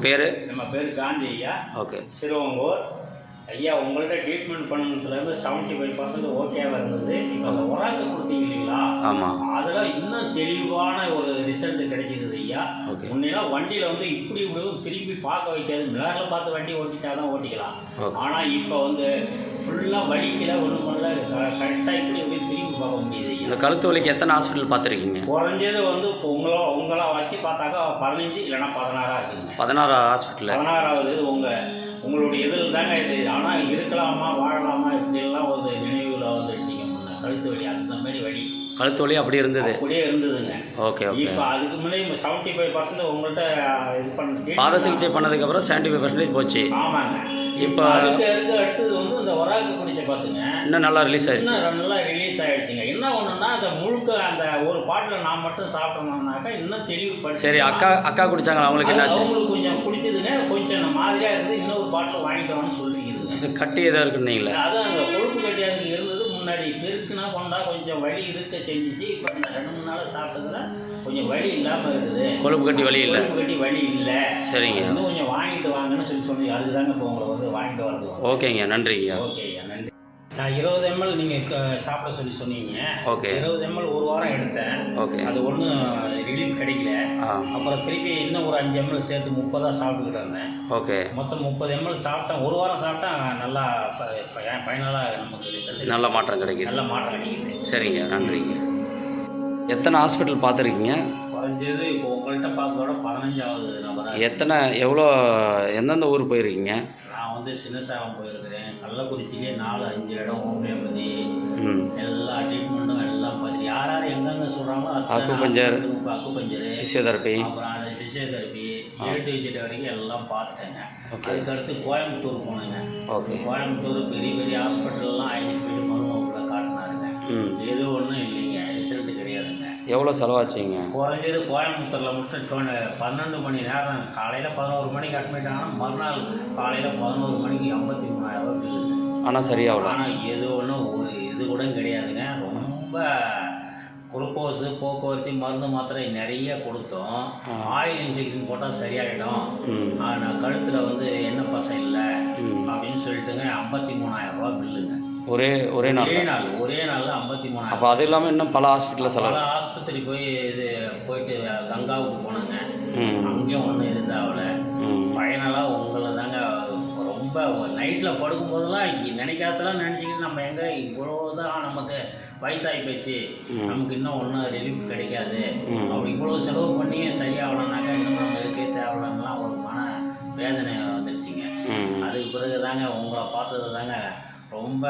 பேர்? நம்ம பேர் காந்தி ஐயா ஓகே. சிறுவங்கூர். ஐயா உங்கள்ட்ட ட்ரீட்மெண்ட் பண்ணதுலேருந்து செவன்ட்டி ஃபைவ் பர்சன்ட் ஓகேவாக இருந்தது. இப்போ அந்த உராக்கு கொடுத்தீங்க இல்லைங்களா? ஆமாம் அதில் இன்னும் தெளிவான ஒரு ரிசல்ட் கிடைச்சிருது ஐயா. முன்னெல்லாம் வண்டியில் வந்து இப்படி இப்படி திரும்பி பார்க்க வைக்காது. மிளகில் பார்த்து வண்டி ஓட்டிட்டா தான் ஓட்டிக்கலாம் ஆனால் இப்போ வந்து ஃபுல்லாக வலிக்கல ஒன்றும் பண்ணல. கரெக்டாக இப்படி இப்படி திரும்பி பார்க்க முடியுது இந்த கழுத்து வலிக்கு எத்தனை ஹாஸ்பிட்டல் பார்த்துருக்கீங்க? குறைஞ்சது வந்து இப்போ உங்களோ உங்களா வச்சு பார்த்தாக்கா பதினஞ்சு இல்லைன்னா பதினாறா இருக்குங்க. பதினாறு ஹாஸ்பிட்டலு பதினாறாவது இது உங்க உங்களுடைய இதில் தாங்க இது. ஆனால் இருக்கலாமா வாழலாமா இப்படியெல்லாம் ஒரு நினைவில் வந்துடுச்சிங்க முன்ன. கழுத்து வலி அந்த மாதிரி வலி. கழுத்து வலி அப்படி இருந்தது? அப்படியே இருந்ததுங்க. Okay okay. இப்போ அதுக்கு முன்னாடி செவன்ட்டி ஃபைவ் பர்சன்ட் உங்கள்கிட்ட இது பண்ணி பாத சிகிச்சை பண்ணதுக்கப்புறம் செவன்ட்டி ஃபைவ் பர்சன்டேஜ் போச்சு. ஆமாங்க. இப்போ அதுக்கு அடுத்தது வந்து இந்த ஒராக்கு குடிச்ச பார்த்துங்க இன்னும் நல்லா ரிலீஸ் ஆயிடுச்சு. இன்னும் நல்லா ரிலீஸ் ஆயிடுச்சுங்க. என்ன ஒண்ணுன்னா அந்த முழுக்க அந்த ஒரு பாட்டில் நான் மட்டும் சாப்பிட்டோம்னாக்கா இன்னும் தெளிவுபடுத்தி சரி அக்கா அக்கா குடிச்சாங்களா? அவங்களுக்கு என்னாச்சு? அவங்களுக்கு கொஞ்சம் பிடிச்சதுங்க கொஞ்சம் மாதிரியா இருக்குது இன்னொரு பாட்டில் வாங்கிட்டு வான்னு சொல்லிருக்குதுங்க இந்த கட்டி எதாவது இருக்குன்னீங்களே அதான் அந்த கொழுப்பு கட்டி அதுக்கு இருந்தது. முன்னாடி பெருக்குனா கொண்டா கொஞ்சம் வலி இருக்க செஞ்சுச்சு. இப்போ இந்த ரெண்டு மூணு நாள் சாப்பிட்டதுல கொஞ்சம் வலி இல்லாமல் இருக்குது. கொழுப்பு கட்டி வலி இல்லை. கொழுப்பு கட்டி வலி இல்லை. சரிங்க. இன்னும் கொஞ்சம் வாங்கிட்டு வாங்கன்னு சொல்லி சொன்னீங்க. அதுக்கு தாங்க இப்போ உங்களை வந்து வாங்கிட்டு வரது ஓகேங்க. நன்றிங்க. ஓகே ஐயா நன்றி. நான் இருபது எம்எல் நீங்கள் சாப்பிட சொல்லி சொன்னீங்க. ஓகே இருபது எம்எல் ஒரு வாரம் எடுத்தேன். ஓகே அது ஒன்றும் ரிலீஃப் கிடைக்கல. அப்புறம் திருப்பி இன்னும் ஒரு அஞ்சு எம்எல் சேர்த்து முப்பதாக சாப்பிட்டுக்கிட்டு இருந்தேன். ஓகே மொத்தம் முப்பது எம்எல் சாப்பிட்டேன். ஒரு வாரம் சாப்பிட்டா நல்லா ஃபைனலாக நமக்கு ரிசல்ட் நல்ல மாற்றம் கிடைக்குது. நல்ல மாற்றம் கிடைக்குது. சரிங்க நன்றிங்க. எத்தனை ஹாஸ்பிட்டல் பார்த்துருக்கீங்க? குறைஞ்சது இப்போ உங்கள்கிட்ட பார்க்கறதோட பதினஞ்சாவது நபராக எத்தனை எவ்வளோ எந்தெந்த ஊர் போயிருக்கீங்க? வந்து சின்னசாகம் போயிருக்கிறேன். கள்ளக்குறிச்சியிலே நாலு அஞ்சு இடம் ஹோமியோபதி எல்லா ட்ரீட்மெண்ட்டும் எல்லாம் பார்த்து யார் யார் எங்கெங்க சொல்கிறாங்களோ அக்குபஞ்சர். அக்குபஞ்சரு ஃபிசியோதெரப்பி அப்புறம் அது ஃபிசியோதெரப்பி ஏ டு வரைக்கும் எல்லாம் பார்த்துட்டேங்க. அதுக்கடுத்து கோயம்புத்தூர் போனேங்க. ஓகே. கோயம்புத்தூர் பெரிய பெரிய ஹாஸ்பிட்டல்லாம் அழைச்சிட்டு போயிட்டு மருமகளை காட்டினாருங்க. ஏதோ ஒன்றும் இல்லைங்க. ரிசல்ட் கிடையாதுங்க. எவ்வளோ செலவாச்சுங்க? குறைஞ்சது கோயம்புத்தூரில் மட்டும் டொன பன்னெண்டு மணி நேரம் காலையில் பதினோரு மணிக்கு அட்மிட் ஆனால் மறுநாள் காலையில் பதினோரு மணிக்கு ஐம்பத்தி மூணாயிரம் ரூபாய் பில்லுங்க ஆனால் சரியாகல. ஆனால் எது ஒன்றும் ஒரு இது கூட கிடையாதுங்க. ரொம்ப குளுக்கோஸு போக்குவரத்து மருந்து மாத்திரை நிறைய கொடுத்தோம். ஆயில் இன்ஜெக்ஷன் போட்டால் சரியாயிடும். ம். ஆனால் கழுத்தில் வந்து எண்ணெய் பசம் இல்லை அப்படின்னு சொல்லிட்டுங்க ஐம்பத்தி மூணாயிரம் ரூபாய் பில்லுங்க ஒரே ஒரே நாள் ஒரே நாள் ஒரே நாளில் ஐம்பத்தி அப்போ மூணாயிரம் அது இல்லாமல் இன்னும் பல ஹாஸ்பிட்டலில் பல செலவு. ஆஸ்பத்திரி போய் இது போயிட்டு கங்காவுக்கு போனேங்க. அங்கேயும் ஒன்றும் இருந்தாவில். ஃபைனலாக உங்களை தாங்க ரொம்ப நைட்டில் படுக்கும்போதெல்லாம் இ- நினைக்காததெல்லாம் நினச்சிக்கிட்டு நம்ம எங்கே இவ்வளோதான் நமக்கு வயசாகி போச்சு. நமக்கு இன்னும் ஒன்றும் ரிலீஃப் கிடைக்காது. அப்படி இவ்வளோ செலவு பண்ணி சரியாகலனாக்கா இன்னும் நம்ம இருக்கே தேவையில்லாம் ஒரு மன வேதனை வந்துருச்சுங்க. அதுக்கு பிறகு தாங்க உங்களை பார்த்தது தாங்க ரொம்ப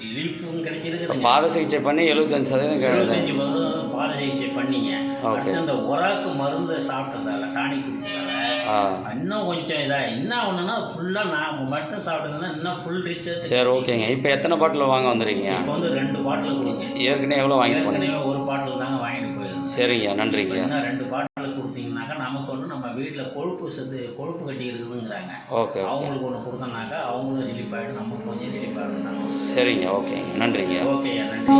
ரிலீஃபும் கிடைச்சிருக்குதுங்க. பாத சிகிச்சை பண்ணி எழுபத்தஞ்சு சதவீதம் எழுபத்தஞ்சு பர்சன்ட் பாத சிகிச்சை பண்ணீங்க. ஓகே. அந்த உராக்கு மருந்து சாப்பிட்டதால டானிக் குடிச்சதால இன்னும் கொஞ்சம் இதா என்ன ஒன்றுனா ஃபுல்லாக நான் மட்டும் சாப்பிட்டதுன்னா இன்னும் ஃபுல் ரிசல்ட் சரி ஓகேங்க. இப்போ எத்தனை பாட்டில் வாங்க வந்துடுறீங்க இப்போ வந்து ரெண்டு பாட்டில் கொடுங்க. ஏற்கனவே எவ்வளோ வாங்கிட்டு போனீங்க? ஒரு பாட்டில் தாங்க வாங்கிட்டு போயிருந்தேன். சரிங்க நன்றிங்க. ரெண்டு பாட்டில் கொடுத்தீங்கன்னாக்கா நமக்கு ஒன்று நம்ம வீட்டில் கொழுப்பு சத்து கொழுப்பு கட்டி இருக்குதுங்கிறாங்க ஓகே. அவங்களுக்கு ஒன்று கொடுத்தோம்னாக்கா அவங்களும் ரிலீஃப் ஆகிடும் நமக்கு கொஞ்சம் ரிலீஃப் ஆகிடும் சரிங்க ஓகேங்க. நன்றிங்க. ஓகே நன்றி